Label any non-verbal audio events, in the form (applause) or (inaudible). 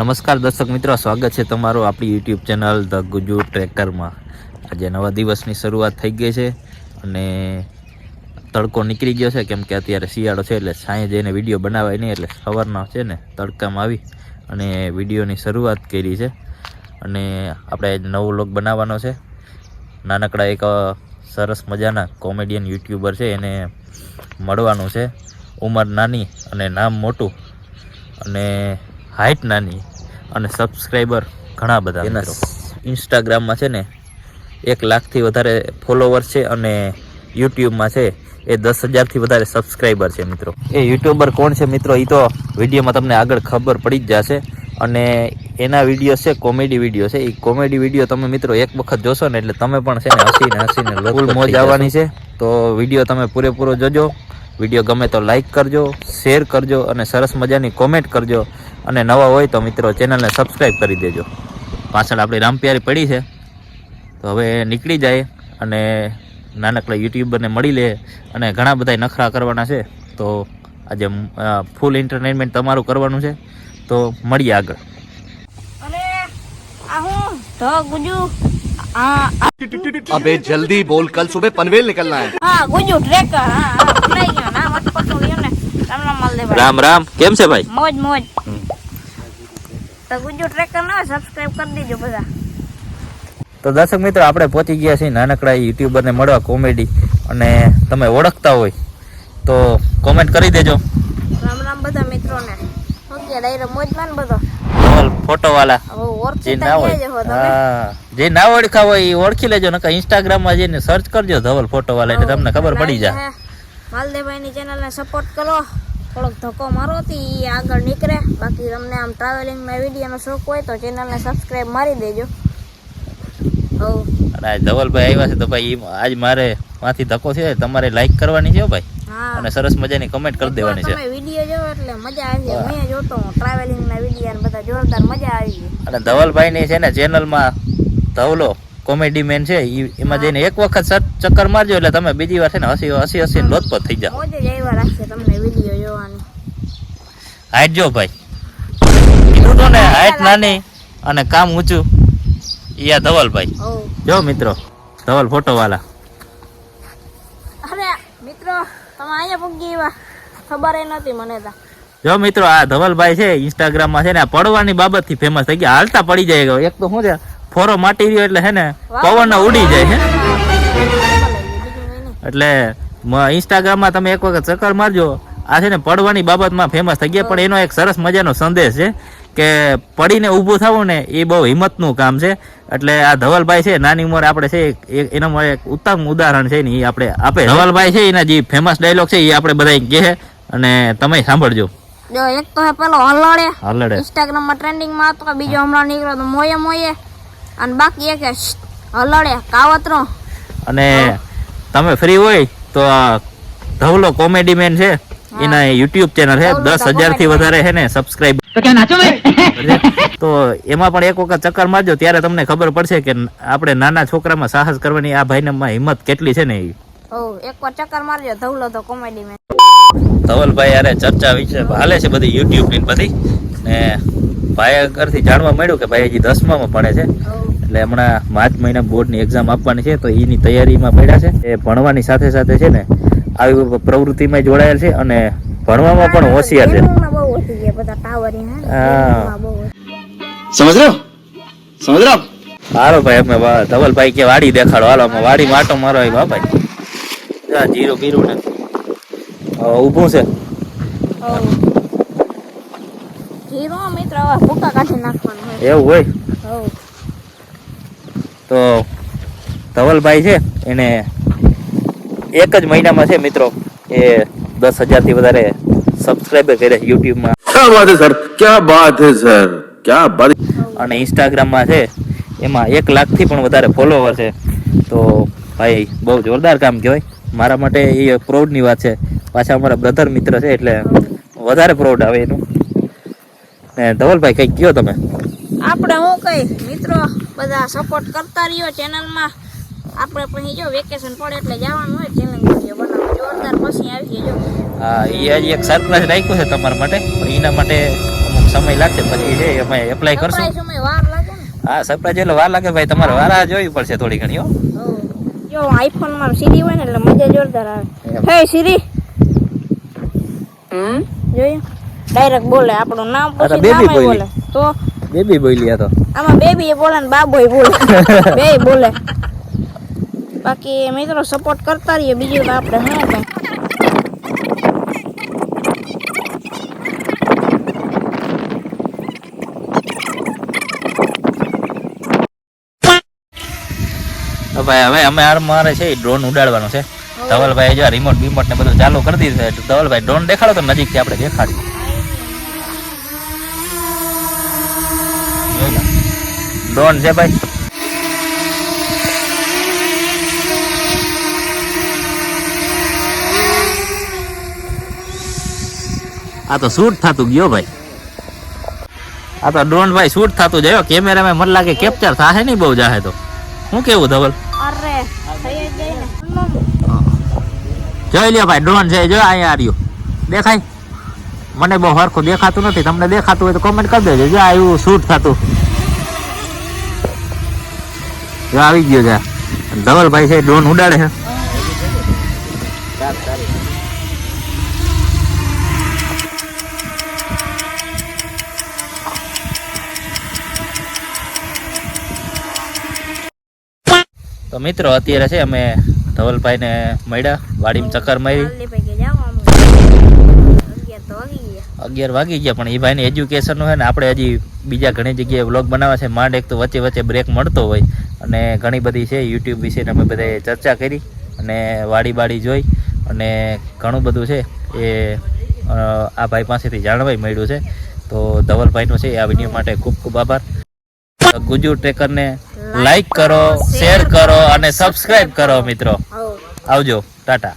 નમસ્કાર દર્શક મિત્રો, સ્વાગત છે તમારું આપણી યુટ્યુબ ચેનલ ધ ગુજુ ટ્રેકરમાં. આજે નવા દિવસની શરૂઆત થઈ ગઈ છે અને તડકો નીકળી ગયો છે, કેમ કે અત્યારે શિયાળો છે એટલે સાંજે જઈને વીડિયો બનાવાય નહીં, એટલે સવારના છે ને તડકામાં આવી અને વિડીયોની શરૂઆત કરી છે. અને આપણે નવો લોક બનાવવાનો છે. નાનકડા એક સરસ મજાના કોમેડિયન યુટ્યુબર છે, એને મળવાનું છે. ઉંમર નાની અને નામ મોટું અને હાઇટ નાની. અને સબસ્ક્રાઈબર ઘણા બધા એના ઇન્સ્ટાગ્રામમાં છે ને એક લાખથી વધારે ફોલોવર છે અને યુટ્યુબમાં છે એ દસ હજારથી વધારે સબસ્ક્રાઈબર છે મિત્રો. એ યુટ્યુબર કોણ છે મિત્રો? એ તો વિડીયોમાં તમને આગળ ખબર પડી જ જશે. અને એના વીડિયો છે કોમેડી વીડિયો છે. એ કોમેડી વીડિયો તમે મિત્રો એક વખત જોશો ને એટલે તમે પણ છે ને હસીને હસીને મોજ આવવાની છે. તો વીડિયો તમે પૂરેપૂરો જોજો. વીડિયો ગમે તો લાઈક કરજો શેર કરજો અને સરસ મજાની કોમેન્ટ કરજો. અને નવા હોય તો મિત્રો ચેનલને સબસ્ક્રાઈબ કરી દેજો પાછળ આપણી રામપિયારી પડી છે તો હવે નીકળી જાય અને નાનકડા યુટ્યુબરને મળી લે અને ઘણા બધા નખરા કરવાના છે તો આજે ફૂલ એન્ટરટેનમેન્ટ તમારું કરવાનું છે તો મળીએ આગળ અરે આ હું ઢ ગુજુ હા अबे जल्दी बोल कल सुबह पनवेल निकलना है હા ગુજુ ટ્રેકર હા હા ભૂલાઈ ગયો નામ અટપટું રહ્યું ને રામ તો ગુજુ ટ્રેકર ના સબસ્ક્રાઇબ કરી દેજો બધા. તો દર્શક મિત્રો આપણે પહોંચી ગયા છીએ નાનકડા યુટ્યુબરને મળવા કોમેડી અને તમે ઓળખતા હોય તો કોમેન્ટ કરી દેજો. રામ રામ બધા મિત્રોને. ઓકે ડાયરો મોજમાં બધો? ધવલ ફોટોવાલા. હવે જે ના હોય. જે ઓળખા હોય એ ઓળખી લેજો ઇન્સ્ટાગ્રામમાં જઈને સર્ચ કરજો ધવલ ફોટોવાલા એટલે તમને ખબર પડી જાય. માલદેવભાઈ ની ચેનલ ને સપોર્ટ કરો. થોડોક ધક્કો મારો હતી એ આગળ નીકળે. બાકી તમને આમ ટ્રાવેલિંગના વિડીયોનો શોખ હોય તો ચેનલને સબસ્ક્રાઇબ મારી દેજો. અને ધવલભાઈ આવ્યા છે તો ભાઈ આજ મારે માંથી ધક્કો છે. તમારે લાઈક કરવાની છે ભાઈ? હા. અને સરસ મજાની કમેન્ટ કરી દેવાની છે. વીડિયો જોવો એટલે મજા આવી જાય. મેં જોતો હું ટ્રાવેલિંગ વીડિયો બધા જોરદાર મજા આવી અને ધવલભાઈની છે ને ચેનલમાં ધવલો. કોમેડી મેન છે એમાં જઈને એક વખત ચક્કર મારજો એટલે તમે બીજી વાર છે ને હસી હસી હસી લોતપોત થઈ જાઓ. હાઈટ જો ભાઈ. કીધું તો ને હાઈટ નાની અને કામ ઊંચું. યા ધવલભાઈ જો મિત્રો ધવલ ફોટો વાલા અરે મિત્રો તમે અહીંયા પૂગી એવા ખબર એ નથી મને તો. જો મિત્રો આ ધવલભાઈ છે ઇન્સ્ટાગ્રામમાં છે ને પડવાની બાબતથી ફેમસ થઈ ગયા. હાલતા પડી જાય એક તો શું છે ફોરો માટી રહ્યો એટલે હે ને પવન ઉડી જાય હે. એટલે ઇન્સ્ટાગ્રામમાં તમે એક વખત ચક્કર મારજો. આ છે ને પડવાની બાબતમાં ફેમસ થઈ ગયા. પણ એનો એક સરસ મજાનો સંદેશ છે કે પડીને ઊભું થવું ને એ બહુ હિંમતનું કામ છે. એટલે આ ધવલભાઈ છે નાની ઉંમર આપણે છે એ- એના એક ઉત્તમ ઉદાહરણ છે ને એ આપણે આપે ધવલભાઈ છે એના જે ફેમસ ડાયલોગ છે એ આપણે બધા કહે અને તમે સાંભળજો. જો એક તો હે પેલો હલડે. હલડે. ઇન્સ્ટાગ્રામમાં ટ્રેન્ડિંગમાં હતો બીજો હમણાં નીકળ્યો તો મોયે મોયે. અને બાકી એક હલડે કાવતરો. અને તમે ફ્રી હોય તો ધવલો કોમેડી મેન છે. એના યુટ્યુબ ચેનલ છે. દસ હજારથી વધારે છે ને સબસ્ક્રાઇબ તો એમાં પણ એક વખત ચક્કર મારજો ત્યારે તમને ખબર પડશે કે આપણે નાના છોકરામાં સાહસ કરવાની આ ભાઈનામાં હિંમત કેટલી છે ને એ એકવાર ચક્કર મારજો ધવલો તો કોમેડી મેં ધવલભાઈ અરે ચર્ચા વિશે હાલે છે બધી યુટ્યુબની બધી. ને ભાઈ આગળથી જાણવા મળ્યું કે ભાઈ હજી દસમામાં ભણે છે. એટલે હમણાં માર્ચ મહિના બોર્ડની એક્ઝામ આપવાની છે તો એની તૈયારીમાં પડ્યા છે. એ ભણવાની સાથે સાથે છે ને આવી પ્રવૃત્તિમાં જોડાયેલ છે અને ભણવામાં પણ હોશિયાર છે. સમજ રહ્યો? હાલો ભાઈ અમે ધવલભાઈ કે વાડી દેખાડો. હાલો અમે વાડી માટો મારો આવ્યો ભાઈ. જીરો બીરું ને. ઊભું છે. એવું હોય? તો ધવલભાઈ છે એને એક જ મહિનામાં છે મિત્રો એ દસ હજારથી વધારે સબસ્ક્રાઈબર કરે યુટ્યુબમાં. ક્યાં વાત સર? ક્યાં વાત હે સર? ક્યાં વાત અને ઇન્સ્ટાગ્રામમાં છે એમાં એક લાખથી પણ વધારે ફોલોવર છે. તો ભાઈ બહુ જોરદાર કામ કહેવાય. મારા માટે એ પ્રાઉડની વાત છે. પાછા અમારા બ્રધર મિત્ર છે એટલે વધારે પ્રાઉડ આવે એનું. ને ધવલભાઈ કંઈક કહો તમે? આપણે હું કઈ? મિત્રો બધા સપોર્ટ કરતા રહ્યો ચેનલમાં આપણે પછી જો વેકેશન પડે એટલે જવાનું હોય ચેલેન્જ વીડિયો બનાવવા. જોરદાર પછી આવીએ જો. હા એ હજી એક સરપ્રાઈઝ રાખ્યું છે તમારા માટે. પણ એના માટે અમુક સમય લાગશે પછી છે અમે એપ્લાય કરશું. સમય વાર લાગે ને. હા સરપ્રાઈઝ એટલે વાર લાગે ભાઈ તમારે વાર જોવી પડશે થોડી ઘણી હો. જો આઈફોનમાં સીરી હોય ને એટલે મજા જોરદાર આવે. હે સીરી જોયું? ડાયરેક્ટ બોલે આપણું નામ પછી નામ બોલે. તો બેબી બોલી તો. આમાં બેબી બોલે ને એ બોલે. (laughs) બે બોલે. બાકી મિત્રો સપોર્ટ કરતા રહીએ બીજું તો આપણે હા કઈ. ભાઈ હવે અમે આ મારે છે ડ્રોન ઉડાડવાનો છે. ધવલભાઈ જો રિમોટ બીમોટ ને બધું ચાલુ કરી દીધું ધવલભાઈ ડ્રોન દેખાડો તો નજીકથી આપણે દેખાડીએ જોઈ લો. ડ્રોન છે ભાઈ. આ તો શૂટ થતું ગયો ભાઈ. આ તો ડ્રોન ભાઈ શૂટ થતું જાય કેમેરામાં મને લાગે કેપ્ચર થાશે નહીં બહુ જાહે તો. શું કેવું ધવલ? જોઈ લ્યો ભાઈ ડ્રોન છે જો અહીંયા આવ્યું દેખાય? મને બહુ હરખું દેખાતું નથી. તમને દેખાતું હોય તો કોમેન્ટ કરી દેજો. જો આવ્યું શૂટ થતું. જો આવી ગયો છે. ધવલભાઈ છે ડ્રોન ઉડાડે છે. તો મિત્રો અત્યારે છે અમે ધવલભાઈને મળ્યા વાડીમાં ચક્કર મારી જલ્દી પૈકી જાઓ આમ અગિયાર તો વાગી ગયા અગિયાર વાગી ગયા પણ એ ભાઈને એજ્યુકેશનનું હોય ને આપણે હજી બીજા ઘણી જગ્યાએ વ્લોગ બનાવવા છે. માંડ એક તો વચ્ચે વચ્ચે બ્રેક મળતો હોય અને ઘણી બધી છે યુટ્યુબ વિશે અમે બધાએ ચર્ચા કરી અને વાડી બાડી જોઈ અને ઘણું બધું છે એ આ ભાઈ પાસેથી જાણવાય મળ્યું છે. તો ધવલભાઈનો છે આ વીડિયો માટે ખૂબ ખૂબ આભાર. ગુજુ ટ્રેકરને લાઈક કરો શેર કરો અને સબસ્ક્રાઈબ કરો મિત્રો. આવજો. ટાટા.